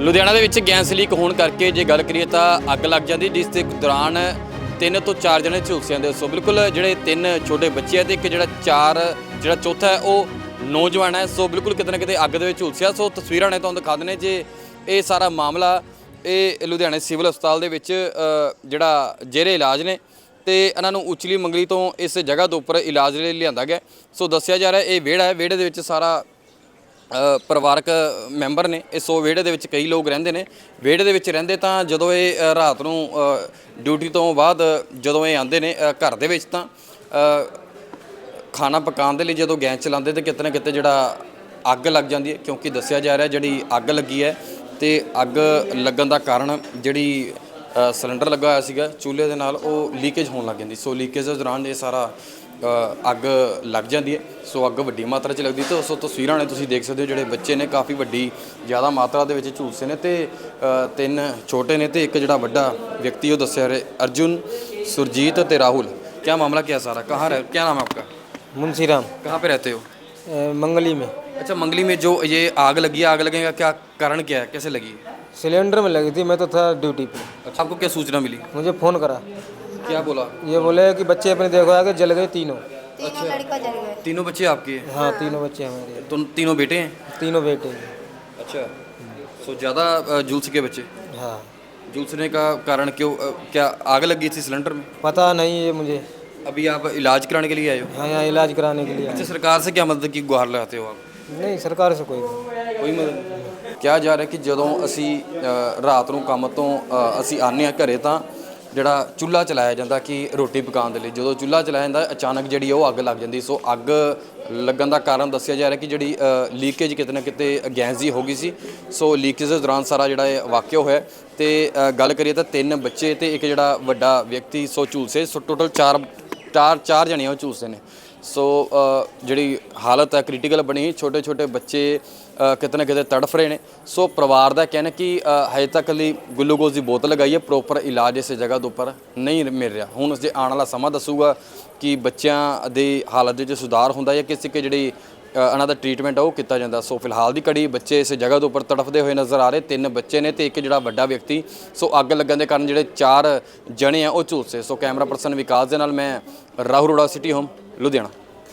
ਲੁਧਿਆਣਾ ਦੇ ਵਿੱਚ gas leak ਹੋਣ ਕਰਕੇ ਜੇ ਗੱਲ ਕਰੀਏ ਤਾਂ ਅੱਗ ਲੱਗ ਜਾਂਦੀ, ਜਿਸ ਦੇ ਦੌਰਾਨ ਤਿੰਨ ਤੋਂ ਚਾਰ ਜਣੇ ਝੁਲਸੇ ਜਾਂਦੇ ਸੋ ਬਿਲਕੁਲ ਜਿਹੜੇ ਤਿੰਨ ਛੋਟੇ ਬੱਚੇ ਆ ਤੇ ਇੱਕ ਜਿਹੜਾ ਚਾਰ, ਜਿਹੜਾ ਚੌਥਾ ਹੈ, ਉਹ ਨੌਜਵਾਨ ਹੈ। ਸੋ ਬਿਲਕੁਲ ਕਿਤੇ ਨਾ ਕਿਤੇ ਅੱਗ ਦੇ ਵਿੱਚ ਝੁਲਸਿਆ। ਸੋ ਤਸਵੀਰਾਂ ਨੇ ਤੁਹਾਨੂੰ ਦਿਖਾ ਦਿੰਦੇ ਜੇ ਇਹ ਸਾਰਾ ਮਾਮਲਾ ਇਹ ਲੁਧਿਆਣੇ ਸਿਵਲ ਹਸਪਤਾਲ ਦੇ ਵਿੱਚ ਜਿਹੜਾ ਜੇਰੇ ਇਲਾਜ ਨੇ ਤੇ ਇਹਨਾਂ ਨੂੰ ਉਚਲੀ ਮੰਗਲੀ ਤੋਂ ਇਸ ਜਗ੍ਹਾ ਦੇ ਉੱਪਰ ਇਲਾਜ ਲਈ ਲਿਆਂਦਾ ਗਿਆ। ਸੋ ਦੱਸਿਆ ਜਾ ਰਿਹਾ ਇਹ ਵਿਹੜਾ ਹੈ। ਵਿਹੜੇ ਦੇ ਵਿੱਚ ਸਾਰਾ ਪਰਿਵਾਰਕ ਮੈਂਬਰ ਨੇ ਇਹ ਸੋ ਵਿਹੜੇ ਦੇ ਵਿੱਚ ਕਈ ਲੋਕ ਰਹਿੰਦੇ ਨੇ। ਵਿਹੜੇ ਦੇ ਵਿੱਚ ਰਹਿੰਦੇ ਤਾਂ ਜਦੋਂ ਇਹ ਅ, ਰਾਤ ਨੂੰ ਅ, ਡਿਊਟੀ ਤੋਂ ਬਾਅਦ ਜਦੋਂ ਇਹ ਆਉਂਦੇ ਨੇ ਅ, ਘਰ ਦੇ ਵਿੱਚ ਤਾਂ ਅ, ਖਾਣਾ ਪਕਾਉਣ ਦੇ ਲਈ ਜਦੋਂ ਗੈਸ ਚਲਾਉਂਦੇ ਤੇ ਕਿਤੇ ਨਾ ਕਿਤੇ ਜਿਹੜਾ ਅੱਗ ਲੱਗ ਜਾਂਦੀ ਹੈ ਕਿਉਂਕਿ ਦੱਸਿਆ ਜਾ ਰਿਹਾ ਜਿਹੜੀ ਅੱਗ ਲੱਗੀ ਹੈ ਤੇ ਅੱਗ ਲੱਗਣ ਦਾ ਕਾਰਨ ਜਿਹੜੀ ਅ, ਸਿਲੰਡਰ ਲੱਗਾ ਹੋਇਆ ਸੀਗਾ ਚੁੱਲ੍ਹੇ ਦੇ ਨਾਲ ਉਹ ਲੀਕੇਜ ਹੋਣ ਲੱਗ ਜਾਂਦੀ। ਸੋ ਲੀਕੇਜ ਦੇ ਦੌਰਾਨ ਇਹ ਸਾਰਾ ਅੱਗ ਲੱਗ ਜਾਂਦੀ ਹੈ ਸੋ ਅੱਗ ਵੱਡੀ ਮਾਤਰਾ 'ਚ ਲੱਗਦੀ ਤੇ ਉਸ ਤਸਵੀਰਾਂ ਨੇ ਤੁਸੀਂ ਦੇਖ ਸਕਦੇ ਹੋ ਜਿਹੜੇ ਬੱਚੇ ਨੇ ਕਾਫੀ ਵੱਡੀ ਜ਼ਿਆਦਾ ਮਾਤਰਾ ਦੇ ਵਿੱਚ ਝੂਲਸੇ ਨੇ ਤੇ ਅ, ਤਿੰਨ ਛੋਟੇ ਨੇ ਤੇ ਇੱਕ ਜਿਹੜਾ ਵੱਡਾ ਵਿਅਕਤੀ ਉਹ ਦੱਸਿਆ ਰਿਹਾ ਅਰਜੁਨ ਸੁਰਜੀਤ ਤੇ ਰਾਹੁਲ क्या मामला क्या है सारा कहाँ रह क्या नाम है आपका मुंशीराम कहाँ पे रहते हो अ, मंगली में अच्छा मंगली में जो ये आग लगी है आग लगने का क्या कारण क्या है कैसे लगी सिलेंडर में लगी थी मैं तो था ड्यूटी पे अच्छा आपको क्या सूचना मिली मुझे फ़ोन करा क्या बोला ये बोले कि बच्चे अपने देखो आगे जल गए तीनों तीनों लड़का जल गए तीनों बच्चे आपके हैं हाँ तीनों बच्चे हमारे तुम तीनों बेटे हैं तीनों बेटे अच्छा सो ज़्यादा झूल सके बच्चे हाँ झूलसने का कारण क्यों अ, क्या आग लगी थी सिलेंडर में पता नहीं ये मुझे अभी आप इलाज कराने के लिए आए हो हाँ यहाँ इलाज कराने के लिए आए। अच्छा सरकार से क्या मदद की गुहार लगाते हो आप नहीं सरकार से कोई नहीं। ਕੋਈ ਮਦਦ ਕਿਹਾ ਜਾ ਰਿਹਾ ਕਿ ਜਦੋਂ ਅਸੀਂ ਅ, ਰਾਤ ਨੂੰ ਕੰਮ ਤੋਂ ਅ, ਅਸੀਂ ਆਨੇ ਆ ਘਰੇ ਤਾਂ ਜਿਹੜਾ ਚੁੱਲ੍ਹਾ ਚਲਾਇਆ ਜਾਂਦਾ ਕਿ ਰੋਟੀ ਪਕਾਉਣ ਦੇ ਲਈ। ਜਦੋਂ ਚੁੱਲ੍ਹਾ ਚਲਾਇਆ ਜਾਂਦਾ, ਅਚਾਨਕ ਜਿਹੜੀ ਉਹ ਅੱਗ ਲੱਗ ਜਾਂਦੀ। ਸੋ ਅੱਗ ਲੱਗਣ ਦਾ ਕਾਰਨ ਦੱਸਿਆ ਜਾ ਰਿਹਾ ਕਿ ਜਿਹੜੀ ਲੀਕੇਜ ਕਿਤੇ ਨਾ ਕਿਤੇ ਗੈਸ ਦੀ ਹੋ ਗਈ ਸੀ। ਸੋ ਲੀਕੇਜ ਦੇ ਦੌਰਾਨ ਸਾਰਾ ਜਿਹੜਾ ਇਹ ਵਾਕਿਆ ਹੋਇਆ। ਤੇ ਗੱਲ ਕਰੀਏ ਤਾਂ ਤਿੰਨ ਬੱਚੇ ਤੇ ਇੱਕ ਜਿਹੜਾ ਵੱਡਾ ਵਿਅਕਤੀ, ਸੋ ਝੂਲਸੇ, ਸੋ ਟੋਟਲ ਚਾਰ ਚਾਰ ਚਾਰ ਜਣੇ ਉਹ ਝੂਲਸੇ ਨੇ। ਸੋ ਜਿਹੜੀ ਹਾਲਤ ਹੈ ਕ੍ਰਿਟੀਕਲ ਬਣੀ ਛੋਟੇ ਛੋਟੇ ਬੱਚੇ ਅ, ਕਿਤੇ ਨਾ ਕਿਤੇ ਤੜਫ ਰਹੇ ਨੇ। ਸੋ ਪਰਿਵਾਰ ਦਾ ਕਹਿਣਾ ਕਿ ਹਜੇ ਤੱਕ ਲਈ ਗਲੂਕੋਜ਼ ਦੀ ਬੋਤਲ ਲਗਾਈ ਹੈ ਪ੍ਰੋਪਰ ਇਲਾਜ ਇਸ ਜਗ੍ਹਾ ਦੇ ਉੱਪਰ ਨਹੀਂ ਮਿਲ ਰਿਹਾ। ਹੁਣ ਜੇ ਆਉਣ ਵਾਲਾ ਸਮਾਂ ਦੱਸੂਗਾ ਕਿ ਬੱਚਿਆਂ ਦੀ ਹਾਲਤ ਦੇ ਵਿੱਚ ਸੁਧਾਰ ਹੁੰਦਾ ਜਾਂ ਕਿਸੇ ਕਿ ਜਿਹੜੀ ਉਹਨਾਂ ਦਾ ਟ੍ਰੀਟਮੈਂਟ ਆ, ਉਹ ਕੀਤਾ ਜਾਂਦਾ। ਸੋ ਫਿਲਹਾਲ ਦੀ ਕੜੀ ਬੱਚੇ ਇਸ ਜਗ੍ਹਾ ਦੇ ਉੱਪਰ ਤੜਫਦੇ ਹੋਏ ਨਜ਼ਰ ਆ ਰਹੇ। ਤਿੰਨ ਬੱਚੇ ਨੇ ਤੇ ਇੱਕ ਜਿਹੜਾ ਵੱਡਾ ਵਿਅਕਤੀ। ਸੋ ਅੱਗ ਲੱਗਣ ਦੇ ਕਾਰਨ ਜਿਹੜੇ ਚਾਰ ਜਣੇ ਆ, ਉਹ ਝੁਲਸੇ। ਸੋ ਕੈਮਰਾ ਪਰਸਨ ਵਿਕਾਸ ਦੇ ਨਾਲ ਮੈਂ ਰਾਹੁਲ ਰੋੜਾ ਸਿਟੀ ਹੋਮ, ਲੁਧਿਆਣਾ।